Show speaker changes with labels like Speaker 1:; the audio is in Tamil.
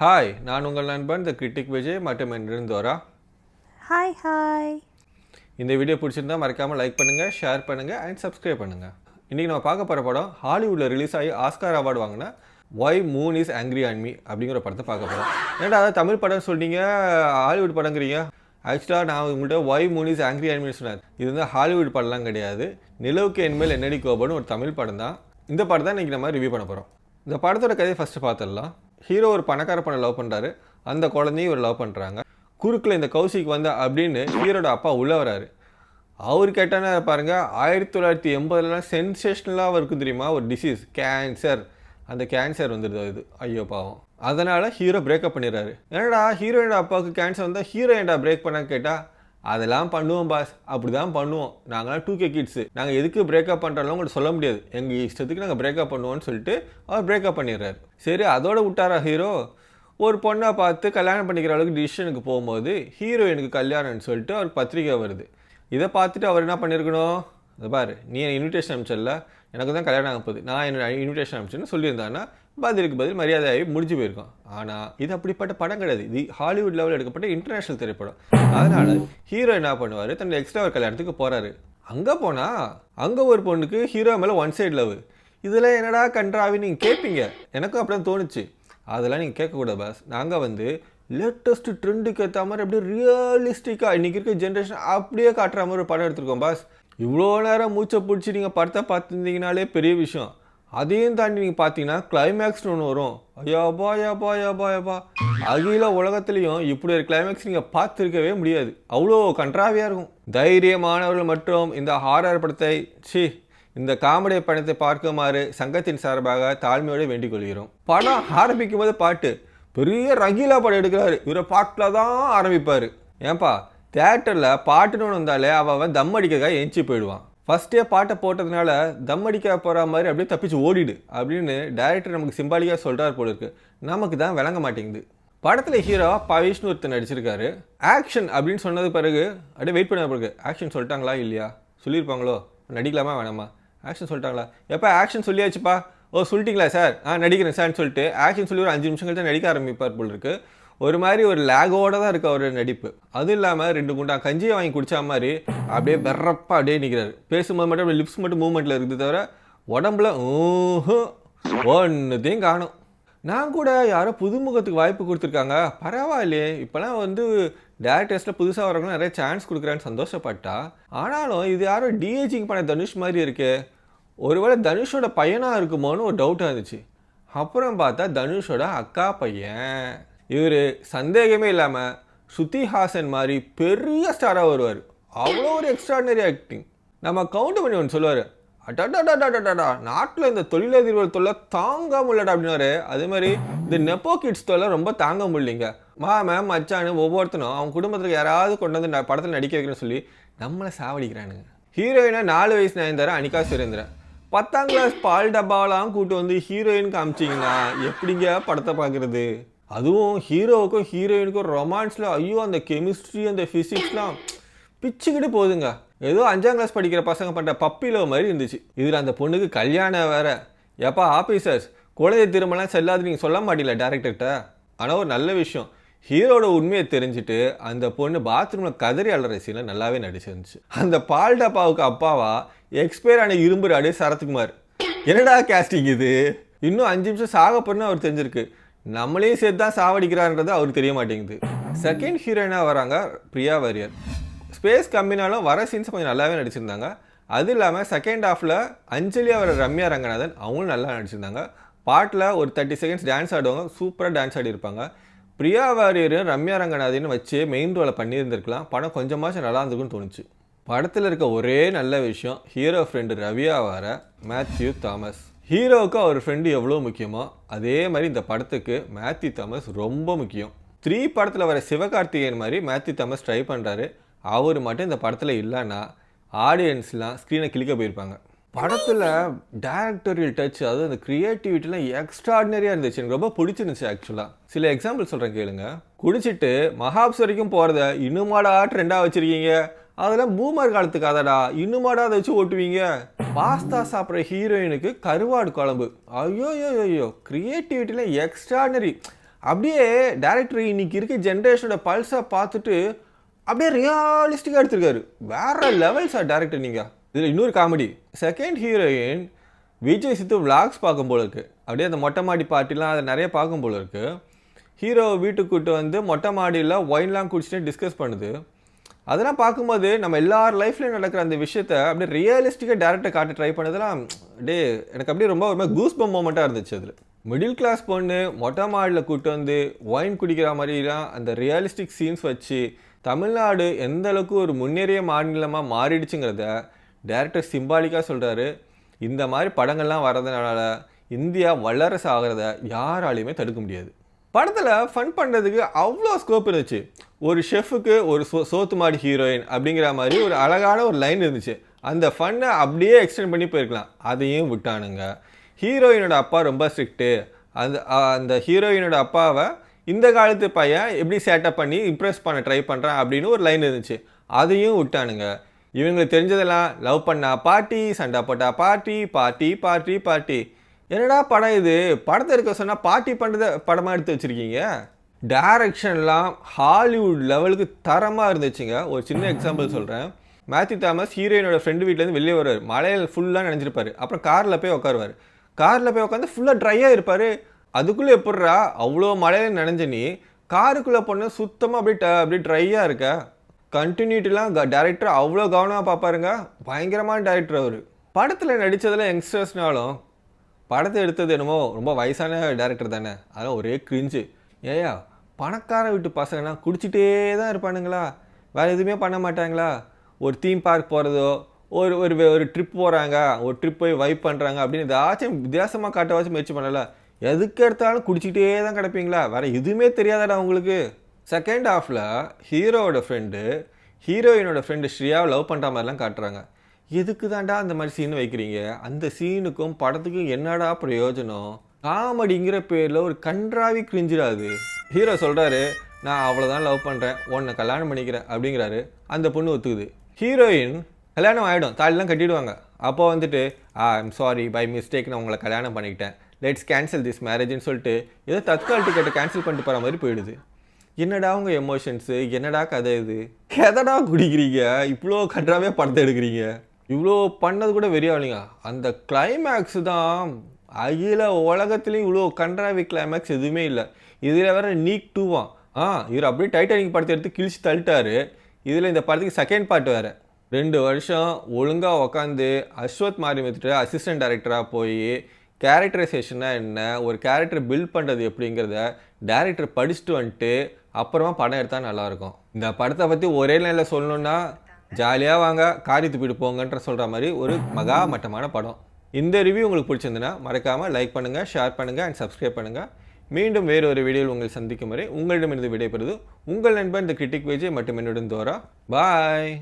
Speaker 1: ஹாய் நான் உங்கள் நண்பன் த கிரிட்டிக் விஜய் மற்றும் என்றிருந்தோரா
Speaker 2: ஹாய் ஹாய்
Speaker 1: இந்த வீடியோ பிடிச்சிருந்தா மறக்காமல் லைக் பண்ணுங்கள் ஷேர் பண்ணுங்கள் அண்ட் சப்ஸ்கிரைப் பண்ணுங்கள் இன்றைக்கி நம்ம பார்க்க போகிற படம் ஹாலிவுட்டில் ரிலீஸ் ஆகி ஆஸ்கார் அவார்டு வாங்கின why moon is angry on me அப்படிங்கிற படத்தை பார்க்க போகிறோம் ஏன்டா அதாவது தமிழ் படம் சொல்லிட்டீங்க ஹாலிவுட் படங்கிறீங்க. ஆக்சுவலாக நான் உங்கள்கிட்ட why moon is angry on me சொன்னேன். இது வந்து ஹாலிவுட் படம்லாம் கிடையாது. நிலவுக்கு என்மேல் என்னடி கோபம்னு ஒரு தமிழ் படம் தான் இந்த படம் தான் இன்றைக்கி நம்ம ரிவ்யூ பண்ண போகிறோம் இந்த படத்தோட கதையை ஃபஸ்ட்டு பார்த்துடலாம். ஹீரோ ஒரு பணக்கார பண்ண லவ் பண்ணுறாரு அந்த குழந்தையும் இவர் லவ் பண்ணுறாங்க குறுக்கில் இந்த கௌசிக் வந்த அப்படின்னு ஹீரோட அப்பா உள்ளே வராரு அவர் கேட்டானே பாருங்க ஆயிரத்தி தொள்ளாயிரத்தி எண்பதுலலாம் சென்சேஷனலாக இருக்கும் தெரியுமா? ஒரு டிசீஸ் கேன்சர் அந்த கேன்சர் வந்துடுது இது ஐயோ பாவம். அதனால் ஹீரோ பிரேக்கப் பண்ணிடுறாரு. என்னடா ஹீரோயினோட அப்பாவுக்கு கேன்சர் வந்தால் ஹீரோ பிரேக் பண்ண கேட்டால் அதெல்லாம் பண்ணுவோம் பாஸ் அப்படி தான் பண்ணுவோம். நாங்களாம் டூ கே கிட்ஸு நாங்கள் எதுக்கு பிரேக்கப் பண்ணுறோம் உங்கள்கிட்ட சொல்ல முடியாது. எங்கள் இஷ்டத்துக்கு நாங்கள் பிரேக்கப் பண்ணுவோம்னு சொல்லிட்டு அவர் பிரேக்கப் பண்ணிடுறாரு. சரி அதோட விட்டாரா ஹீரோ ஒரு பொண்ணை பார்த்து கல்யாணம் பண்ணிக்கிற அளவுக்கு டிசிஷனுக்கு போகும்போது ஹீரோயினுக்கு கல்யாணம்னு சொல்லிட்டு அவருக்கு பத்திரிக்கை வருது. இதை பார்த்துட்டு அவர் என்ன பண்ணியிருக்கணும் இதை பாரு நீ எனக்கு இன்விடேஷன் அனுப்பிச்சல எனக்கு தான் கல்யாணம் ஆக போகுது. நான் என்ன இன்விடேஷன் அனுப்பிச்சேன்னு சொல்லியிருந்தான்னா பதிலுக்கு பதில் மரியாதையாகி முடிஞ்சு போயிருக்கும். ஆனால் இது அப்படிப்பட்ட படம் கிடையாது. இது ஹாலிவுட் லெவலில் எடுக்கப்பட்ட இன்டர்நேஷனல் திரைப்படம். அதனால் ஹீரோ என்ன பண்ணுவார்? தன்னோட எக்ஸ்ட்ரா ஒரு கல்யாணத்துக்கு போகிறாரு அங்கே போனால் அங்கே ஒரு பொண்ணுக்கு ஹீரோ மேலே ஒன் சைடு லவ் இதில் என்னடா கன்றாவி நீங்கள் கேட்பீங்க எனக்கும் அப்படி தான் தோணுச்சு. அதெல்லாம் நீங்கள் கேட்கக்கூடாது பாஸ் நாங்கள் வந்து லேட்டஸ்ட் ட்ரெண்டுக்கு ஏற்ற மாதிரி அப்படியே ரியலிஸ்டிக்காக இன்றைக்கி இருக்க ஜென்ரேஷன் அப்படியே காட்டுற மாதிரி ஒரு படம் எடுத்திருக்கோம் பாஸ் இவ்வளோ நேரம் மூச்சை பிடிச்சி நீங்கள் படத்தை பார்த்துருந்தீங்கனாலே பெரிய விஷயம். அதையும் தாண்டி நீங்கள் பார்த்தீங்கன்னா கிளைமேக்ஸ்னு ஒன்று வரும். ஐயாபா ஐயாப்பா ஐயாப்பா ஐயாப்பா. அகில உலகத்துலேயும் இப்படி ஒரு கிளைமேக்ஸ் நீங்கள் பார்த்துருக்கவே முடியாது. அவ்வளோ கன்றாவியாக இருக்கும். தைரியமானவர்கள் மற்றும் இந்த ஹாரர் படத்தை சி இந்த காமெடி படத்தை பார்க்குமாறு சங்கத்தின் சார்பாக தாழ்மையோடு வேண்டிக் கொள்கிறோம். படம் ஆரம்பிக்கும் போது பாட்டு பெரிய ரகீலா படம் எடுக்கிறாரு. இவரை பாட்டில் தான் ஆரம்பிப்பார். ஏன்பா தேட்டரில் பாட்டுன்னு ஒன்று வந்தாலே அவன் அவன் தம் அடிக்கிறதுக்காக எஞ்சி போயிடுவான். ஃபஸ்ட்டே பாட்டை போட்டதுனால தம் அடிக்க போகிற மாதிரி அப்படியே தப்பிச்சு ஓடிடு அப்படின்னு டைரக்டர் நமக்கு சிம்பாலிக்காக சொல்கிறார் போல இருக்கு. நமக்கு தான் விளங்க மாட்டேங்குது. படத்தில் ஹீரோ பவிஷ்னு ஒருத்தர் நடிச்சிருக்காரு. ஆக்ஷன் அப்படின்னு சொன்னது பிறகு அப்படியே வெயிட் பண்ண பிறகு ஆக்ஷன் சொல்லிட்டாங்களா இல்லையா? சொல்லியிருப்பாங்களோ? நடிக்கலாமா வேணாமா? ஆக்ஷன் சொல்லிட்டாங்களா? எப்போ ஆக்ஷன் சொல்லியாச்சுப்பா? ஓ சொல்லிட்டீங்களா சார்? ஆ நடிக்கிறேன் சார்னு சொல்லிட்டு ஆக்ஷன் சொல்லி ஒரு அஞ்சு நிமிஷம் கழிச்சு நடிக்க ஆரம்பிப்பார் போல் இருக்குது ஒரு மாதிரி ஒரு லேகோட தான் இருக்கு அவரோட நடிப்பு. அதுவும் இல்லாமல் ரெண்டு குண்டா கஞ்சியை வாங்கி குடிச்சா மாதிரி அப்படியே வெறப்பா அப்படியே நிற்கிறாரு பேசும்போது மட்டும் அப்படியே லிப்ஸ் மட்டும் மூவ்மெண்ட்டில் இருக்குது தவிர உடம்புல ஊஹும் ஒன்றுத்தையும் காணும். நான் கூட யாரோ புதுமுகத்துக்கு வாய்ப்பு கொடுத்துருக்காங்க. பரவாயில்லையே. இப்போலாம் வந்து டேரக்டர்ஸில் புதுசாக வரவங்க நிறைய சான்ஸ் கொடுக்குறான்னு சந்தோஷப்பட்டா. ஆனாலும் இது யாரோ டிஏஜிங் பண்ண தனுஷ் மாதிரி இருக்கே. ஒருவேளை தனுஷோட பையனாக இருக்குமோன்னு ஒரு டவுட்டாக இருந்துச்சு. அப்புறம் பார்த்தா தனுஷோட அக்கா பையன். இவர் சந்தேகமே இல்லாமல் ஸ்ருதி ஹாசன் மாதிரி பெரிய ஸ்டாராக வருவார். அவ்வளோ ஒரு எக்ஸ்ட்ராடனரி ஆக்டிங் நம்ம கவுண்ட் பண்ணி ஒன்று சொல்லுவார். அடாடாடாடாடாடா நாட்டில் இந்த தொழிலதிபர்கள் தொல்லை தாங்க முடியலடா அப்படின்னாரு. அதே மாதிரி இந்த நெப்போ கிட்ஸ் தொல்லை ரொம்ப தாங்க முடியலைங்க மேம் மச்சானு ஒவ்வொருத்தனும் அவங்க குடும்பத்துக்கு யாராவது கொண்டு வந்து நான் படத்தில் நடிக்க வைக்கிறேன்னு சொல்லி நம்மளை சாவடிக்கிறானுங்க. ஹீரோயினை நாலு வயசு நயன்தாரா அனிகா சுரேந்திரன் பத்தாம் கிளாஸ் பால் டப்பாலாம் கூட்டு வந்து ஹீரோயின் காமிச்சிங்கன்னா எப்படிங்க படத்தை பார்க்குறது அதுவும் ஹீரோவுக்கும் ஹீரோயினுக்கும் ரொமான்ஸில் ஐயோ அந்த கெமிஸ்ட்ரி அந்த ஃபிசிக்ஸ்லாம் பிச்சுக்கிட்டு போகுதுங்க. ஏதோ அஞ்சாம் கிளாஸ் படிக்கிற பசங்க பண்ணுற பப்பிலோ மாதிரி இருந்துச்சு. இதில் அந்த பொண்ணுக்கு கல்யாணம் வேற. எப்பா ஆஃபீஸர்ஸ் குழந்தை திரும்பலாம் செல்லாது நீங்கள் சொல்ல மாட்டீங்களா டேரக்டர்கிட்ட ஆனால் ஒரு நல்ல விஷயம். ஹீரோட உண்மையை தெரிஞ்சுட்டு அந்த பொண்ணு பாத்ரூமில் கதறி அலற சீனில் நல்லாவே நடிச்சிருந்துச்சு. அந்த பால் டப்பாவுக்கு அப்பாவா எக்ஸ்பயர் ஆன இரும்பு ராடு சரத்குமார். என்னடா கேஸ்டிங் இது? இன்னும் அஞ்சு நிமிஷம் சாக போறேன்னு அவர் தெரிஞ்சிருக்கு. நம்மளையும் சேர்த்து தான் சாவடிக்கிறான்றது அவருக்கு தெரிய மாட்டேங்குது. செகண்ட் ஹீரோயினாக வராங்க? பிரியா வாரியர். ஸ்பேஸ் கம்மினாலும் வர சீன்ஸ் கொஞ்சம் நல்லாவே நடிச்சிருந்தாங்க. அது இல்லாமல் செகண்ட் ஹாஃபில் அஞ்சலி அவர் ரம்யா ரங்கநாதன் அவங்களும் நல்லா நடிச்சிருந்தாங்க. பாட்டில் ஒரு தேர்ட்டி செகண்ட்ஸ் டான்ஸ் ஆடுவாங்க. சூப்பராக டான்ஸ் ஆடிருப்பாங்க பிரியா வாரியரும் ரம்யா ரங்கநாதன் வச்சு மெயின் ரோலை பண்ணியிருந்திருக்கலாம். படம் கொஞ்சமாச்சும் நல்லா இருந்திருக்குன்னு தோணுச்சு. படத்தில் இருக்க ஒரே நல்ல விஷயம் ஹீரோ ஃப்ரெண்டு ரவியா வார மேத்யூ தாமஸ் ஹீரோவுக்கு அவர் ஃப்ரெண்டு எவ்வளோ முக்கியமோ அதே மாதிரி இந்த படத்துக்கு மேத்யூ தாமஸ் ரொம்ப முக்கியம். த்ரீ படத்தில் வர சிவகார்த்திகேயன் மாதிரி மேத்யூ தாமஸ் ட்ரை பண்ணுறாரு அவர் மட்டும் இந்த படத்தில் இல்லைன்னா ஆடியன்ஸ்லாம் ஸ்க்ரீனை கிளிக்க போயிருப்பாங்க. படத்தில் டேரக்டோரியல் டச் அதாவது அந்த க்ரியேட்டிவிட்டிலாம் எக்ஸ்ட்ராடினரியாக இருந்துச்சு. எனக்கு ரொம்ப பிடிச்சிருந்துச்சு ஆக்சுவலாக சில எக்ஸாம்பிள் சொல்கிறேன் கேளுங்க. குடிச்சிட்டு மகாப்ஸ் வரைக்கும் போகிறத இன்னுமாடா ட்ரெண்டாக வச்சுருக்கீங்க? அதெல்லாம் பூமர் காலத்துக்கு அதடா இன்னுமாடா அதை வச்சு ஓட்டுவீங்க? பாஸ்தா சாப்பிட்ற ஹீரோயினுக்கு கருவாடு குழம்பு. ஐயோ ஐயோ ஐயோ க்ரியேட்டிவிட்டிலாம் எக்ஸ்ட்ராடனரி அப்படியே டேரக்டர் இன்னைக்கு இருக்க ஜென்ரேஷனோட பல்ஸை பார்த்துட்டு அப்படியே ரியாலிஸ்டிக்காக எடுத்திருக்காரு. வேற லெவல் சார் டேரக்டர் நீங்கள் இதில் இன்னொரு comedy second heroine Vijay Siddhu vlogs பார்க்கும் போல இருக்கு. அப்படியே அந்த மொட்டை மாடி பார்ட்டிலாம் அதை நிறைய பார்க்கும் போல இருக்கு. ஹீரோ வீட்டுக்கு கூட்டு வந்து மொட்டை மாடியில் ஒயின்லாம் குடிச்சிட்டு டிஸ்கஸ் பண்ணுது. அதெல்லாம் பார்க்கும்போது நம்ம எல்லார் லைஃப்லையும் நடக்கிற அந்த விஷயத்த அப்படியே ரியலிஸ்டிக்காக டேரக்டாக காட்ட ட்ரை பண்ணதெல்லாம் டே எனக்கு அப்படியே ரொம்ப ஒரு மாதிரி கூஸ் பம் மூமெண்ட்டாக இருந்துச்சு அதில். மிடில் கிளாஸ் பொண்ணு மொட்டை மாடில் கூட்டு வந்து ஒயின் குடிக்கிற மாதிரிலாம் அந்த ரியலிஸ்டிக் சீன்ஸ் வச்சு தமிழ்நாடு எந்த அளவுக்கு ஒரு முன்னேறிய மாநிலமாக மாறிடுச்சுங்கிறத டேரக்டர் சிம்பாலிக்காக சொல்கிறாரு இந்த மாதிரி படங்கள்லாம் வர்றதுனால இந்தியா வல்லரசு ஆகிறத யாராலையுமே தடுக்க முடியாது. படத்தில் ஃபன் பண்ணுறதுக்கு அவ்வளோ ஸ்கோப் இருந்துச்சு. ஒரு ஷெஃபுக்கு ஒரு சோ சோத்து மாடி ஹீரோயின் அப்படிங்கிற மாதிரி ஒரு அழகான ஒரு லைன் இருந்துச்சு. அந்த ஃபன்னை அப்படியே எக்ஸ்டெண்ட் பண்ணி போயிருக்கலாம். அதையும் விட்டானுங்க. ஹீரோயினோட அப்பா ரொம்ப ஸ்ட்ரிக்ட்டு அந்த அந்த ஹீரோயினோட அப்பாவை இந்த காலத்து பையன் எப்படி சேட்டப் பண்ணி இம்ப்ரெஸ் பண்ண ட்ரை பண்ணுறான் அப்படின்னு ஒரு லைன் இருந்துச்சு. அதையும் விட்டானுங்க. இவங்களுக்கு தெரிஞ்சதெல்லாம் லவ் பண்ணா பாட்டி சண்டை போட்டா பாட்டி பாட்டி பாட்டி பாட்டி. என்னடா படம் இது? படத்தை எடுக்க சொன்னால் பாட்டி பண்ணுறத படமாக எடுத்து வச்சுருக்கீங்க? டேரக்ஷன்லாம் ஹாலிவுட் லெவலுக்கு தரமாக இருந்துச்சுங்க. ஒரு சின்ன எக்ஸாம்பிள் சொல்கிறேன் மேத்யூ தாமஸ் ஹீரோயினோட ஃப்ரெண்டு வீட்டிலேருந்து வெளியே வருவார். மலையில் ஃபுல்லாக நினைஞ்சிருப்பார். அப்புறம் காரில் போய் உட்காருவார். காரில் போய் உட்காந்து ஃபுல்லாக ட்ரையாக இருப்பார். அதுக்குள்ளே எப்பட்றா அவ்வளோ மழையில் நினைஞ்ச நீ? காருக்குள்ளே போனால் சுத்தமாக அப்படியே ட- அப்படியே ட்ரையாக இருக்க. கண்டினியூட்டிலாம் டேரக்டர் அவ்வளோ கவனமாக பார்ப்பாருங்க. பயங்கரமான டேரக்டர் அவர். படத்தில் நடித்ததில் யங்ஸ்டர்ஸ்னாலும் படத்தை எடுத்தது என்னமோ ரொம்ப வயசான டேரக்டர் தானே. அதெல்லாம் ஒரே கிரிஞ்சு ஏயா பணக்கார வீட்டு பசங்கன்னா குடிச்சிட்டே தான் இருப்பானுங்களா? வேறு எதுவுமே பண்ண மாட்டாங்களா? ஒரு தீம் பார்க் போகிறதோ ஒரு ஒரு ஒரு ட்ரிப் போகிறாங்க ஒரு ட்ரிப் போய் வைப் பண்ணுறாங்க அப்படின்னு ஏதாச்சும் வித்தியாசமாக காட்டவாச்சும் முயற்சி பண்ணல. எதுக்கு எடுத்தாலும் குடிச்சிக்கிட்டே தான் கிடப்பீங்களா? வேறு எதுவுமே தெரியாதாடா உங்களுக்கு. செகண்ட் ஹாஃபில் ஹீரோவோட ஃப்ரெண்டு ஹீரோயினோட ஃப்ரெண்டு ஸ்ரீயாவை லவ் பண்ணுற மாதிரிலாம் காட்டுறாங்க. எதுக்கு தாண்டா அந்த மாதிரி சீன் வைக்கிறீங்க? அந்த சீனுக்கும் படத்துக்கும் என்னடா பிரயோஜனம்? காமெடிங்கிற பேரில் ஒரு கன்றாவி கிரிஞ்சிடாது ஹீரோ சொல்கிறாரு நான் அவ்வளோதான் லவ் பண்ணுறேன் உன்னை கல்யாணம் பண்ணிக்கிறேன். அப்படிங்கிறாரு. அந்த பொண்ணு ஒத்துக்குது. ஹீரோயின் கல்யாணம் ஆகிடும் தாலிலாம் கட்டிடுவாங்க. அப்போ வந்துட்டு I I'm sorry by mistake நான் உங்களை கல்யாணம் பண்ணிக்கிட்டேன். லெட்ஸ் கேன்சல் திஸ் மேரேஜ்னு சொல்லிட்டு ஏதோ தற்கால் டிக்கெட்டை கேன்சல் பண்ணிட்டு போகிற மாதிரி போயிடுது. என்னடா உங்கள் எமோஷன்ஸு என்னடா கதை இது? எதடா குடிக்கிறீங்க? இவ்வளோ கன்றாவே படத்தை எடுக்கிறீங்க? இவ்வளோ பண்ணது கூட வெறியாவலிங்க அந்த கிளைமேக்ஸ் தான் அகில உலகத்துலேயும் இவ்வளோ கன்றாவி கிளைமேக்ஸ் எதுவுமே இல்லை. இதில் வேற நீக் டூவான் ஆ இவர் அப்படியே டைட்டானிக் படத்தை எடுத்து கிழிச்சு தள்ளிட்டாரு. இதில் இந்த படத்துக்கு செகண்ட் பார்ட் வேறு. ரெண்டு வருஷம் ஒழுங்காக உக்காந்து அஸ்வத் மாரிமுத்துட்டு அசிஸ்டன்ட் டைரக்டராக போய் கேரக்டரைசேஷன்னா என்ன ஒரு கேரக்டர் பில்ட் பண்ணுறது எப்படிங்கிறத டேரக்டர் படிச்சுட்டு வந்துட்டு அப்புறமா படம் எடுத்தால் நல்லாயிருக்கும் இந்த படத்தை பற்றி ஒரே நிலையில் சொல்லணுன்னா ஜாலியாக வாங்க காரியத்து துப்பிட்டு போங்கன்ற சொல்கிற மாதிரி ஒரு மகா மட்டமான படம். இந்த ரிவ்யூ உங்களுக்கு பிடிச்சிருந்துன்னா மறக்காமல் லைக் பண்ணுங்கள் ஷேர் பண்ணுங்கள் அண்ட் சப்ஸ்கிரைப் பண்ணுங்கள் மீண்டும் வேறு ஒரு வீடியோவில் உங்களை சந்திக்கும் வரை உங்களிடமிருந்து விடைபெறுது உங்கள் நண்பன் இந்த கிரிட்டிக் விஜய் மற்றும் என்னுடன் தோரா. பாய்